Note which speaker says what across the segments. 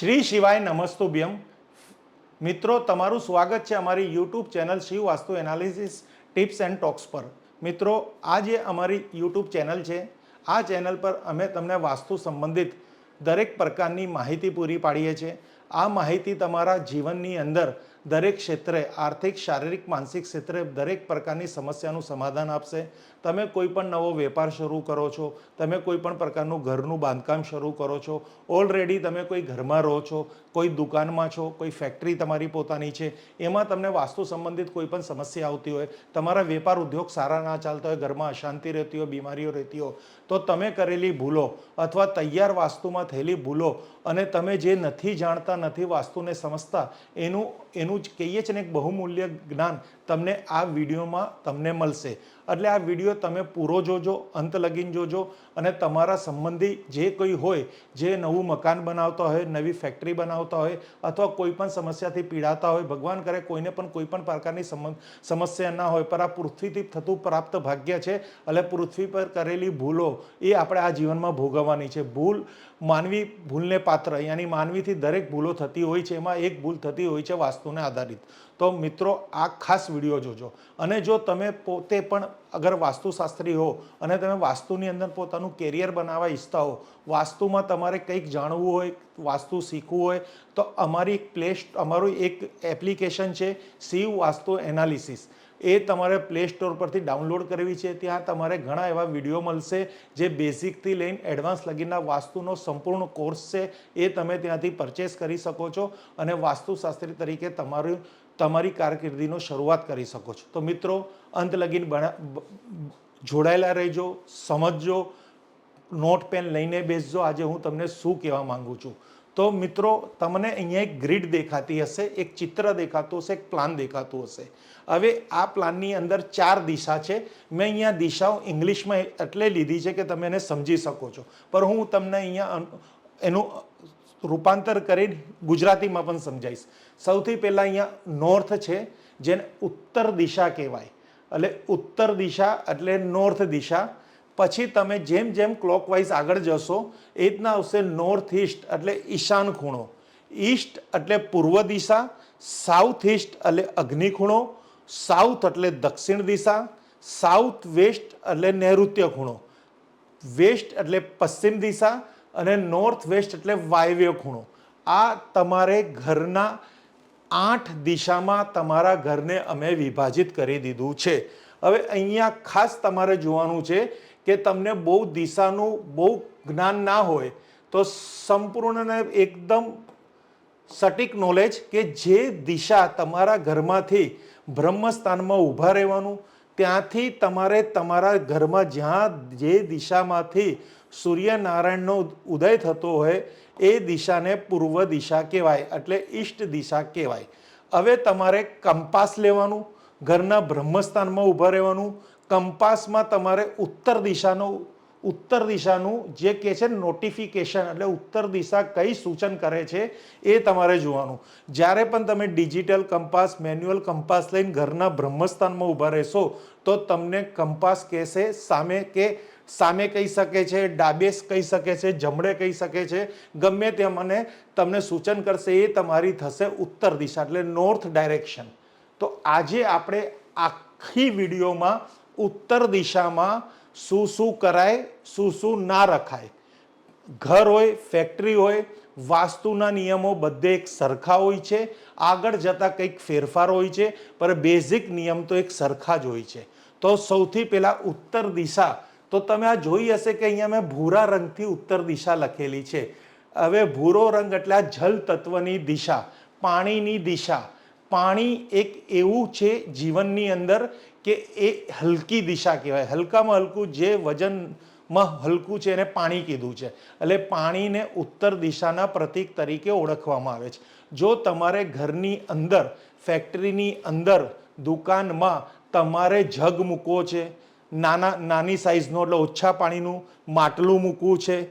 Speaker 1: શ્રી શિવાય નમસ્તુભ્યમ. મિત્રો, તમારું સ્વાગત છે અમારી YouTube channel Shiv Vastu analysis tips and talks પર. મિત્રો, આ જે અમારી યુટ્યુબ ચેનલ છે, આ ચેનલ પર અમે તમને વાસ્તુ સંબંધિત દરેક પ્રકારની માહિતી પૂરી પાડીએ છીએ. આ માહિતી તમારા જીવનની અંદર દરેક ક્ષેત્રે, આર્થિક, શારીરિક, માનસિક ક્ષેત્રે દરેક પ્રકારની સમસ્યાનું સમાધાન આપશે. તમે કોઈ પણ નવો વેપાર શરૂ કરો છો, તમે કોઈ પણ પ્રકારનું ઘરનું બાંધકામ શરૂ કરો છો ઓલરેડી તમે કોઈ ઘરમાં રહો છો, કોઈ દુકાનમાં છો, કોઈ ફેક્ટરી તમારી પોતાની છે, એમાં તમને વાસ્તુ સંબંધિત કોઈ પણ સમસ્યા આવતી હોય, તમારા વેપાર ઉદ્યોગ સારા ના ચાલતા હોય, ઘરમાં અશાંતિ રહેતી હોય, બીમારીઓ રહેતી હોય તો તમે કરેલી ભૂલો અથવા તૈયાર વાસ્તુમાં થયેલી ભૂલો અને તમે જે નથી જાણતા, નથી વાસ્તુને સમજતા, એનું એનું જ કહીએ છીએ ને એક બહુમૂલ્ય જ્ઞાન તમને આ વિડીયોમાં તમને મળશે. એટલે આ વીડિયો તમે પૂરો જોજો, અંત લગીન જોજો અને તમારા સંબંધી જે કોઈ હોય, જે નવું મકાન બનાવતા હોય, નવી ફેક્ટરી બનાવતા હોય અથવા કોઈ પણ સમસ્યાથી પીડાતા હોય, ભગવાન કરે કોઈને પણ કોઈ પણ પ્રકારની સમ- સમસ્યા ના હોય, પર આ પૃથ્વીથી થતું પ્રાપ્ત ભાગ્ય છે. એટલે પૃથ્વી પર કરેલી ભૂલો એ આપણે આ જીવનમાં ભોગવવાની છે. ભૂલ માનવી ભૂલને પાત્ર, યાની માનવીથી દરેક ભૂલો થતી હોય છે, એમાં એક ભૂલ થતી હોય છે વાસ્તુને આધારિત. તો મિત્રો, આ ખાસ વીડિયો જોજો. અને જો તમે પોતે પણ અગર વાસ્તુશાસ્ત્રી હો અને તમે વાસ્તુની અંદર પોતાનું કેરિયર બનાવવા ઈચ્છતા હો, વાસ્તુમાં તમારે કંઈક જાણવું હોય, વાસ્તુ શીખવું હોય, તો અમારી એક પ્લે અમારું એક એપ્લિકેશન છે, શિવ વાસ્તુ એનાલિસિસ. એ તમારે પ્લે સ્ટોર પરથી ડાઉનલોડ કરવી છે. ત્યાં તમારે ઘણા એવા વીડિયો મળશે જે બેઝિકથી લઈને એડવાન્સ લગીના વાસ્તુનો સંપૂર્ણ કોર્સ છે. એ તમે ત્યાંથી પરચેસ કરી શકો છો અને વાસ્તુશાસ્ત્રી તરીકે તમારું, તમારી કારકિર્દીનો શરૂઆત કરી શકો છો. તો મિત્રો, અંત લગીન જોડાયેલા રહેજો, સમજજો, નોટ પેન લઈને બેસજો. આજે હું તમને શું કહેવા માંગુ છું? તો મિત્રો, તમને અહીંયા એક ગ્રીડ દેખાતી હશે, એક ચિત્ર દેખાતું હશે, એક પ્લાન દેખાતું હશે. હવે આ પ્લાનની અંદર ચાર દિશા છે. મેં અહીંયા દિશાઓ ઇંગ્લિશમાં એટલે લીધી છે કે તમે એને સમજી શકો છો. પણ હું તમને અહીંયા એનું રૂપાંતર કરી ગુજરાતીમાં પણ સમજાવીશ. સૌથી પહેલાં અહીંયા નોર્થ છે, જેને ઉત્તર દિશા કહેવાય. એટલે ઉત્તર દિશા એટલે નોર્થ દિશા. પછી તમે જેમ જેમ ક્લોકવાઇઝ આગળ જશો, એ રીતના આવશે નોર્થ ઇસ્ટ એટલે ઈશાન ખૂણો. ઈસ્ટ એટલે પૂર્વ દિશા સાઉથ ઈસ્ટ એટલે અગ્નિ ખૂણો સાઉથ એટલે દક્ષિણ દિશા સાઉથ વેસ્ટ એટલે નૈઋત્ય ખૂણો. વેસ્ટ એટલે પશ્ચિમ દિશા અને નોર્થ વેસ્ટ એટલે વાયવ્ય ખૂણો. આ તમારે ઘરના આઠ દિશામાં તમારા ઘરને અમે વિભાજિત કરી દીધું છે. હવે અહીંયા ખાસ તમારે જોવાનું છે કે તમને બહુ દિશાનું, બહુ જ્ઞાન ના હોય, તો સંપૂર્ણને એકદમ સટીક નોલેજ કે જે દિશા તમારા ઘરમાંથી બ્રહ્મસ્થાનમાં ઊભા રહેવાનું, ત્યાંથી તમારે તમારા ઘરમાં જ્યાં જે દિશામાંથી સૂર્યનારાયણનો ઉદય થતો હોય, એ દિશાને પૂર્વ દિશા કહેવાય, એટલે ઈષ્ટ દિશા કહેવાય. હવે તમારે કંપાસ લેવાનું, ઘરના બ્રહ્મસ્થાનમાં ઊભા રહેવાનું કંપાસમાં તમારે ઉત્તર દિશાનું ઉત્તર દિશાનું જે કહે છે નોટિફિકેશન એટલે ઉત્તર દિશા કઈ સૂચન કરે છે એ તમારે જોવાનું. જ્યારે પણ તમે ડિજિટલ કંપાસ મેન્યુઅલ કંપાસ લઈને ઘરના બ્રહ્મસ્થાનમાં ઊભા રહેશો, તો તમને કંપાસ કહેશે, સામે કે, સામે કહી શકે છે, ડાબેસ કહી શકે છે, જમણે કહી શકે છે, ગમે તે મને તમને સૂચન કરશે એ તમારી થશે ઉત્તર દિશા, એટલે નોર્થ ડાયરેક્શન તો આજે આપણે આખી વિડીયોમાં ઉત્તર દિશામાં શું શું કરાય શું શું ના રખાય. ઘર હોય ફેક્ટરી હોય, વાસ્તુના નિયમો બધે એક સરખા હોય છે. આગળ જતાં કંઈક ફેરફાર હોય છે, પણ બેઝિક નિયમ તો એક સરખા જ હોય છે. તો સૌથી પહેલાં ઉત્તર દિશા. તો તમે આ જોઈ હશે કે અહીંયા મેં ભૂરા રંગથી ઉત્તર દિશા લખેલી છે. હવે ભૂરો રંગ એટલે આ જલ તત્વની દિશા, પાણીની દિશા. પાણી એક એવું છે જીવનની અંદર કે એ હલકી દિશા કહેવાય. હલકામાં હલકું જે વજનમાં હલકું છે એને પાણી કીધું છે. એટલે પાણીને ઉત્તર દિશાના પ્રતીક તરીકે ઓળખવામાં આવે છે. જો તમારે ઘરની અંદર, ફેક્ટરીની અંદર, દુકાનમાં તમારે જગ મૂકવો છે, નાના, નાની સાઇઝનો એટલે ઓછા પાણીનું માટલું મૂકવું છે,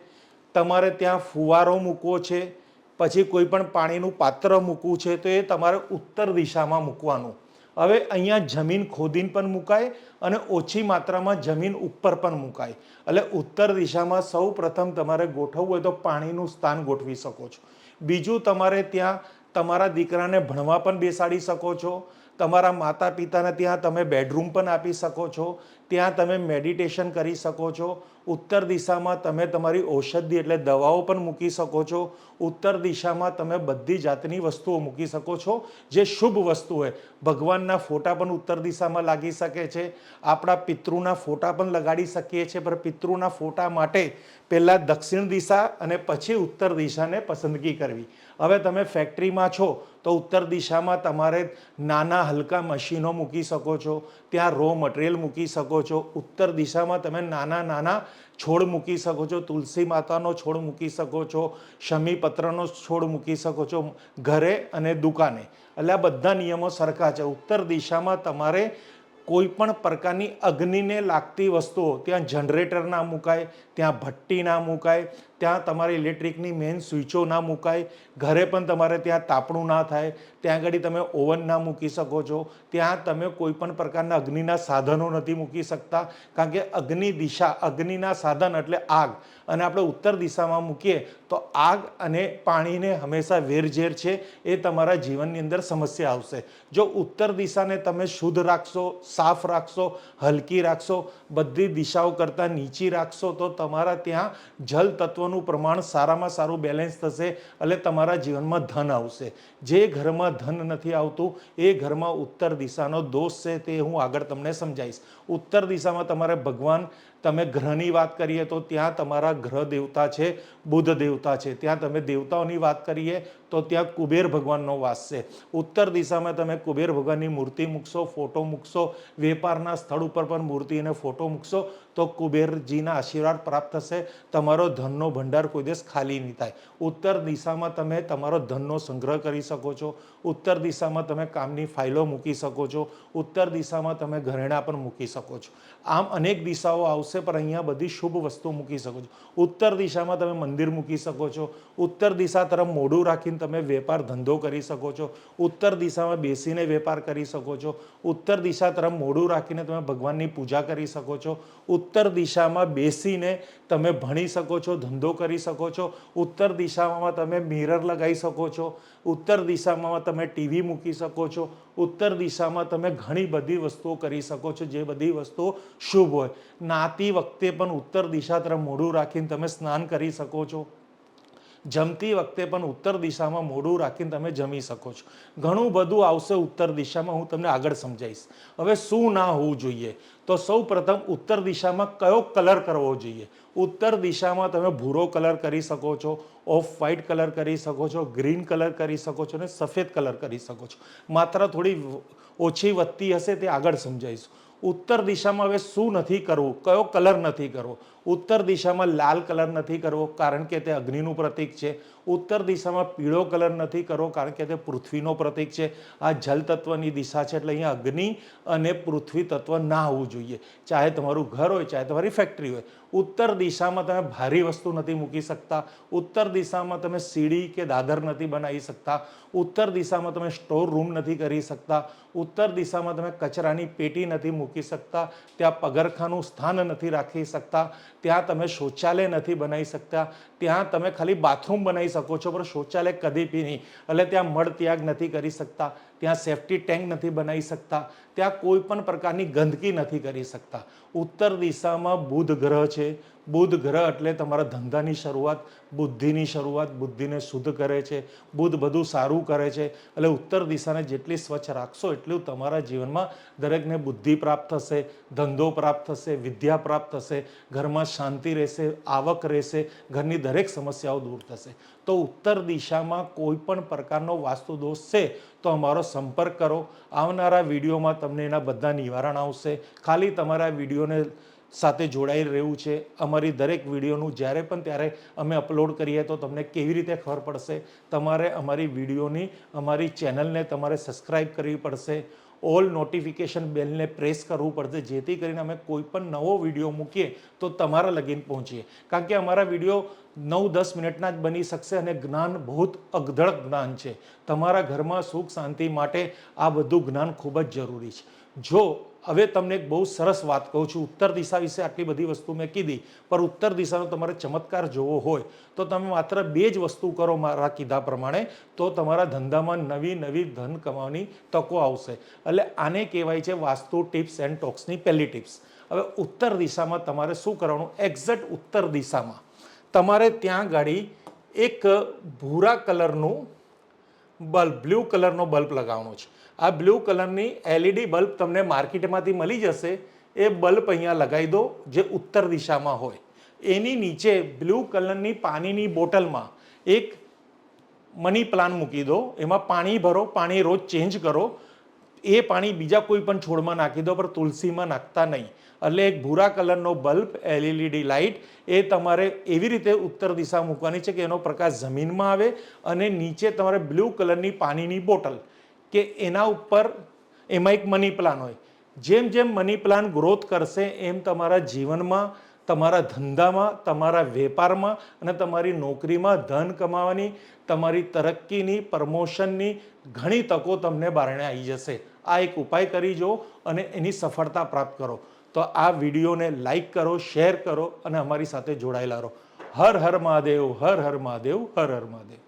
Speaker 1: તમારે ત્યાં ફુવારો મૂકવો છે, પછી કોઈ પણ પાણીનું પાત્ર મૂકવું છે, તો એ તમારે ઉત્તર દિશામાં મૂકવાનું. હવે અહીંયા જમીન ખોદીને પણ મુકાય અને ઓછી માત્રામાં જમીન ઉપર પણ મુકાય. એટલે ઉત્તર દિશામાં સૌ પ્રથમ તમારે ગોઠવવું હોય તો પાણીનું સ્થાન ગોઠવી શકો છો. બીજું તમારે ત્યાં તમારા દીકરાને ભણવા પણ બેસાડી શકો છો. તમારા માતા પિતાને ત્યાં તમે બેડરૂમ પણ આપી શકો છો. ત્યાં તમે મેડિટેશન કરી શકો છો. ઉત્તર દિશામાં તમે તમારી ઔષધિ એટલે દવાઓ પણ મૂકી શકો છો. ઉત્તર દિશામાં તમે બધી જાતની વસ્તુઓ મૂકી શકો છો. જે શુભ વસ્તુ હોય. ભગવાનના ફોટા પણ ઉત્તર દિશામાં લાગી શકે છે. આપણા પિતૃના ફોટા પણ લગાડી શકીએ છીએ. પણ પિતૃના ફોટા માટે પહેલાં દક્ષિણ દિશા અને પછી ઉત્તર દિશાને પસંદગી કરવી. હવે તમે ફેક્ટરીમાં છો. તો ઉત્તર દિશામાં તમારે નાના હલકા મશીનો મૂકી શકો છો, ત્યાં રો મટીરિયલ મૂકી શકો છો, ઉત્તર દિશામાં તમે નાના નાના છોડ મૂકી શકો છો, તુલસી માતાનો છોડ મૂકી શકો છો શમીપત્રનો છોડ મૂકી શકો છો, ઘરે અને દુકાને. એટલે આ બધા નિયમો સરખા છે. ઉત્તર દિશામાં તમારે કોઈ પણ પ્રકારની અગ્નિને લાગતી વસ્તુઓ, ત્યાં જનરેટર ના મુકાય, ત્યાં ભઠ્ઠી ના મુકાય ત્યાં તમારે ઇલેક્ટ્રિકની મેઇન સ્વિચો ના મુકાય, ઘરે પણ તમારે ત્યાં તાપણું ના થાય, ત્યાં આગળ તમે ઓવન ના મૂકી શકો છો, ત્યાં તમે કોઈ પણ પ્રકારના અગ્નિના સાધનો નથી મૂકી શકતા, કારણ કે અગ્નિ દિશા, અગ્નિના સાધન એટલે આગ. અને આપણે ઉત્તર દિશામાં મૂકીએ તો આગ અને પાણીને હંમેશા વેરઝેર છે, એ તમારા જીવનની અંદર સમસ્યા આવશે. જો ઉત્તર દિશાને તમે શુદ્ધ રાખશો, સાફ રાખશો, હલકી રાખશો, બધી દિશાઓ કરતાં નીચી રાખશો, તો તમારા ત્યાં જલ તત્વનું પ્રમાણ સારામાં સારું બેલેન્સ થશે એટલે તમારા જીવનમાં ધન આવશે. જે ઘરમાં ધન નથી આવતું, એ ઘરમાં ઉત્તર દિશાનો દોષ છે તે હું આગળ તમને સમજાવીશ. ઉત્તર દિશામાં તમારે ભગવાન તમે ગ્રહની વાત કરીએ તો ત્યાં તમારા ગ્રહ દેવતા છે, બુધ દેવતા છે. ત્યાં તમે દેવતાઓની વાત કરીએ તો ત્યાં કુબેર ભગવાનનો વાસ છે. ઉત્તર દિશામાં તમે કુબેર ભગવાનની મૂર્તિ મૂકશો, ફોટો મૂકશો, વેપારના સ્થળ ઉપર પણ મૂર્તિ અને ફોટો મૂકશો, તો કુબેરજીના આશીર્વાદ પ્રાપ્ત થશે. તમારો ધનનો ભંડાર કોઈ દિવસ ખાલી નહીં થાય. ઉત્તર દિશામાં તમે તમારો ધનનો સંગ્રહ કરી શકો છો. ઉત્તર દિશામાં તમે કામની ફાઇલો મૂકી શકો છો. ઉત્તર દિશામાં તમે ઘરેણાં પણ મૂકી શકો છો. આમ અનેક દિશાઓ આવશે. પણ અહીંયા બધી શુભ વસ્તુ મૂકી શકો છો. ઉત્તર દિશામાં તમે મંદિર મૂકી શકો છો. ઉત્તર દિશા તરફ મોઢું રાખીને તમે વેપાર ધંધો કરી શકો છો. ઉત્તર દિશામાં બેસીને વેપાર કરી શકો છો. ઉત્તર દિશા તરફ મોઢું રાખીને તમે ભગવાનની પૂજા કરી શકો છો. ઉત્તર દિશામાં બેસીને તમે ભણી શકો છો, ધંધો કરી શકો છો. ઉત્તર દિશામાં તમે મિરર લગાવી શકો છો. ઉત્તર દિશામાં તમે ટીવી મૂકી શકો છો. ઉત્તર દિશામાં તમે ઘણી બધી વસ્તુઓ કરી શકો છો, જે બધી વસ્તુઓ શુભ હોય. નાતી વખતે પણ ઉત્તર દિશા તરફ મોઢું રાખીને તમે સ્નાન કરી શકો છો. જમતી વખતે પણ ઉત્તર દિશામાં મોઢું રાખીને તમે જમી શકો છો. ઘણું બધું આવશે ઉત્તર દિશામાં, હું તમને આગળ સમજાવીશ હવે શું ના હોવું જોઈએ? તો સૌ પ્રથમ ઉત્તર દિશામાં કયો કલર કરવો જોઈએ? ઉત્તર દિશામાં તમે ભૂરો કલર કરી શકો છો, ઓફ વ્હાઇટ કલર કરી શકો છો, ગ્રીન કલર કરી શકો છો અને સફેદ કલર કરી શકો છો. માત્ર થોડી ઓછી વધતી હશે તે આગળ સમજાવીશું ઉત્તર દિશામાં હવે શું નથી કરવું? કયો કલર નથી કરવો? ઉત્તર દિશામાં લાલ કલર નથી કરવો, કારણ કે તે અગ્નિનું પ્રતીક છે. ઉત્તર દિશામાં પીળો કલર નથી કરવો કારણ કે તે પૃથ્વીનો પ્રતીક છે. આ જલ તત્વની દિશા છે, એટલે અહીંયા અગ્નિ અને પૃથ્વી તત્વ ના હોવું જોઈએ. ચાહે તમારું ઘર હોય, ચાહે તમારી ફેક્ટરી હોય, ઉત્તર દિશામાં તમે ભારી વસ્તુ નથી મૂકી શકતા. ઉત્તર દિશામાં તમે સીડી કે દાદર નથી બનાવી શકતા. ઉત્તર દિશામાં તમે સ્ટોર રૂમ નથી કરી શકતા. ઉત્તર દિશામાં તમે કચરાની પેટી નથી મૂકી શકતા. ત્યાં પગરખાનું સ્થાન નથી રાખી શકતા. ત્યાં તમે શૌચાલય નથી બનાવી શકતા. ત્યાં તમે ખાલી બાથરૂમ બનાવી શકો છો, પણ શૌચાલય કદી બી નહીં. એટલે ત્યાં મળ ત્યાગ નથી કરી શકતા, ત્યાં સેફ્ટી ટેન્ક નથી બનાવી શકતા, ત્યાં કોઈ પણ પ્રકારની ગંદકી નથી કરી શકતા. ઉત્તર દિશામાં બુધ ગ્રહ છે બુધ ગ્રહ એટલે તમારા ધંધાની શરૂઆત, બુદ્ધિની શરૂઆત, બુદ્ધિને શુદ્ધ કરે છે બુધ બધું સારું કરે છે. એટલે ઉત્તર દિશાને જેટલી સ્વચ્છ રાખશો, એટલું તમારા જીવનમાં દરેકને બુદ્ધિ પ્રાપ્ત થશે, ધંધો પ્રાપ્ત થશે, વિદ્યા પ્રાપ્ત થશે, ઘરમાં શાંતિ રહેશે, આવક રહેશે, ઘરની દરેક સમસ્યાઓ દૂર થશે. તો ઉત્તર દિશામાં કોઈ પણ પ્રકારનો વાસ્તુ દોષ છે, તો અમારો સંપર્ક કરો. આવનારા વિડીયોમાં તમને એના બધા નિવારણ આવશે. ખાલી તમારા વિડીયોને સાથે જોડાઈ રહ્યું છે. અમારી દરેક વિડીયોનું જ્યારે પણ ત્યારે અમે અપલોડ કરીએ તો તમને કેવી રીતે ખબર પડશે? તમારે અમારી વિડીયોની, અમારી ચેનલને તમારે સબસ્ક્રાઈબ કરવી પડશે. ઓલ નોટિફિકેશન બેલને પ્રેસ કરવું પડશે. જેથી કરીને અમે કોઈ પણ નવો વીડિયો મૂકીએ તો તમારા લગીન પહોંચીએ. કારણ કે અમારા વીડિયો નવ દસ મિનિટના જ બની શકશે અને જ્ઞાન બહુ અગધડ જ્ઞાન છે. તમારા ઘરમાં સુખ શાંતિ માટે આ બધું જ્ઞાન ખૂબ જ જરૂરી છે. જો, હવે તમને એક બહુ સરસ વાત કહું છું. ઉત્તર દિશા વિશે આટલી બધી વસ્તુ મેં કીધી, પણ ઉત્તર દિશાનો તમારે ચમત્કાર જોવો હોય, તો તમે માત્ર બે જ વસ્તુ કરો મારા કીધા પ્રમાણે, તો તમારા ધંધામાં નવી નવી ધન કમાવાની તકો આવશે. એટલે આને કહેવાય છે વાસ્તુ ટિપ્સ એન્ડ ટોક્સની પહેલી ટિપ્સ. હવે ઉત્તર દિશામાં તમારે શું કરવાનું? એક્ઝેક્ટ ઉત્તર દિશામાં. તમારે ત્યાં ગાડી એક ભૂરા કલરનું બલ્બ, બ્લુ કલરનો બલ્બ લગાવવાનો છે. આ બ્લુ કલરની એલઈડી બલ્બ તમને માર્કેટમાંથી મળી જશે. એ બલ્બ અહીંયા લગાવી દો, જે ઉત્તર દિશામાં હોય. એની નીચે બ્લુ કલરની પાણીની બોટલમાં એક મની પ્લાન્ટ મૂકી દો. એમાં પાણી ભરો, પાણી રોજ ચેન્જ કરો. એ પાણી બીજા કોઈ પણ છોડમાં નાખી દો, પણ તુલસીમાં નાખતા નહીં. એટલે એક ભૂરા કલરનો બલ્બ એલઈડી લાઇટ, એ તમારે એવી રીતે ઉત્તર દિશા મૂકવાની છે કે એનો પ્રકાશ જમીનમાં આવે અને નીચે તમારે બ્લુ કલરની પાણીની બોટલ. કે એના ઉપર એમાં એક મની પ્લાન હોય. જેમ જેમ મની પ્લાન ગ્રોથ કરશે, એમ તમારા જીવનમાં, તમારા ધંધામાં, તમારા વેપારમાં અને તમારી નોકરીમાં ધન કમાવાની, તમારી તરક્કીની, પ્રમોશનની ઘણી તકો તમને બારણે આવી જશે. આ એક ઉપાય કરી જો અને એની સફળતા પ્રાપ્ત કરો. તો આ વિડીયોને લાઈક કરો શેર કરો અને અમારી સાથે જોડાયેલા રહો. હર હર મહાદેવ, હર હર મહાદેવ, હર હર મહાદેવ.